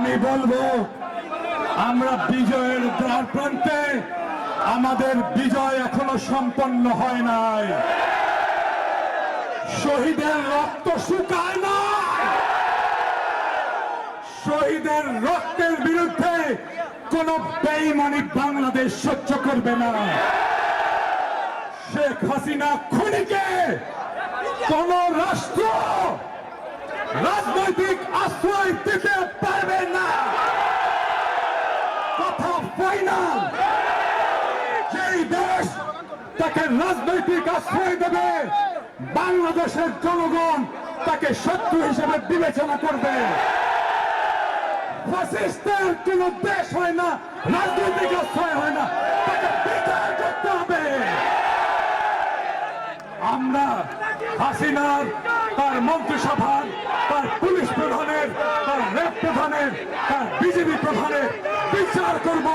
আমি বলব, আমরা বিজয়ের দ্বার প্রান্তে আমাদের বিজয় এখনও সম্পন্ন হয় নাই। শহীদের রক্ত শুকায় না শহীদের রক্তের বিরুদ্ধে কোন বেইমানি বাংলাদেশ সহ্য করবে না। শেখ হাসিনা খুনিকে কোন রাষ্ট্র রাজনৈতিক আশ্রয় দিতে পারবে না কথা ফাইনাল যেই দেশ তাকে রাজনৈতিক আশ্রয় দেবে। বাংলাদেশের জনগণ তাকে শত্রু হিসেবে বিবেচনা করবে। ফাসিস্টের কোন দেশ হয় না, রাজনৈতিক আশ্রয় হয় না, তাকে বিচার করতে হবে। আমরা হাসিনার, তার মন্ত্রিসভার, তার পুলিশ প্রধানের, তার রেপ প্রধানের, তার বিজেপি প্রধানের, বিচার করব।